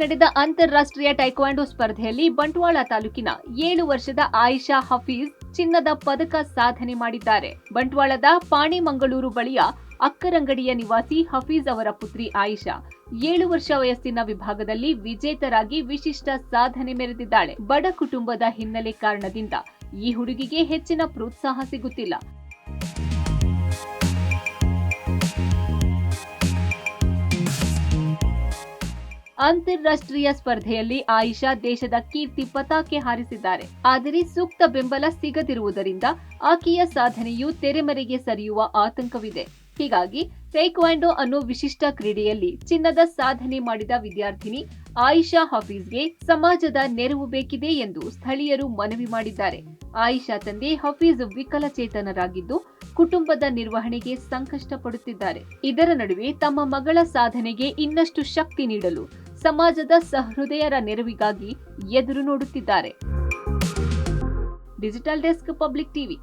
ನಡೆದ ಅಂತಾರಾಷ್ಟ್ರೀಯ ಟೈಕ್ವಾಂಡೋ ಸ್ಪರ್ಧೆಯಲ್ಲಿ ಬಂಟ್ವಾಳ ತಾಲೂಕಿನ ಏಳು ವರ್ಷದ ಆಯಿಷಾ ಹಫೀಜ್ ಚಿನ್ನದ ಪದಕ ಸಾಧನೆ ಮಾಡಿದ್ದಾರೆ. ಬಂಟ್ವಾಳದ ಪಾಣಿಮಂಗಳೂರು ಬಳಿಯ ಅಕ್ಕರಂಗಡಿಯ ನಿವಾಸಿ ಹಫೀಜ್ ಅವರ ಪುತ್ರಿ ಆಯಿಷಾ ಏಳು ವರ್ಷ ವಯಸ್ಸಿನ ವಿಭಾಗದಲ್ಲಿ ವಿಜೇತರಾಗಿ ವಿಶಿಷ್ಟ ಸಾಧನೆ ಮೆರೆದಿದ್ದಾಳೆ. ಬಡ ಕುಟುಂಬದ ಹಿನ್ನೆಲೆ ಕಾರಣದಿಂದ ಈ ಹುಡುಗಿಗೆ ಹೆಚ್ಚಿನ ಪ್ರೋತ್ಸಾಹ ಸಿಗುತ್ತಿಲ್ಲ. ಅಂತಾರಾಷ್ಟ್ರೀಯ ಸ್ಪರ್ಧೆಯಲ್ಲಿ ಆಯಿಷಾ ದೇಶದ ಕೀರ್ತಿ ಪತಾಕೆ ಹಾರಿಸಿದ್ದಾರೆ. ಆದರೆ ಸೂಕ್ತ ಬೆಂಬಲ ಸಿಗದಿರುವುದರಿಂದ ಆಕೆಯ ಸಾಧನೆಯು ತೆರೆಮರೆಗೆ ಸರಿಯುವ ಆತಂಕವಿದೆ. ಹೀಗಾಗಿ ಟೇಕ್ವಾಂಡೋ ಅನ್ನೋ ವಿಶಿಷ್ಟ ಕ್ರೀಡೆಯಲ್ಲಿ ಚಿನ್ನದ ಸಾಧನೆ ಮಾಡಿದ ವಿದ್ಯಾರ್ಥಿನಿ ಆಯಿಷಾ ಹಫೀಜ್ಗೆ ಸಮಾಜದ ನೆರವು ಬೇಕಿದೆ ಎಂದು ಸ್ಥಳೀಯರು ಮನವಿ ಮಾಡಿದ್ದಾರೆ. ಆಯಿಷಾ ತಂದೆ ಹಫೀಜ್ ವಿಕಲಚೇತನರಾಗಿದ್ದು ಕುಟುಂಬದ ನಿರ್ವಹಣೆಗೆ ಸಂಕಷ್ಟ ಪಡುತ್ತಿದ್ದಾರೆ ಇದರ ನಡುವೆ ತಮ್ಮ ಮಗಳ ಸಾಧನೆಗೆ ಇನ್ನಷ್ಟು ಶಕ್ತಿ ನೀಡಲು ಸಮಾಜದ ಸಹೃದಯರ ನೆರವಿಗಾಗಿ ಎದುರು ನೋಡುತ್ತಿದ್ದಾರೆ. Digital desk public TV.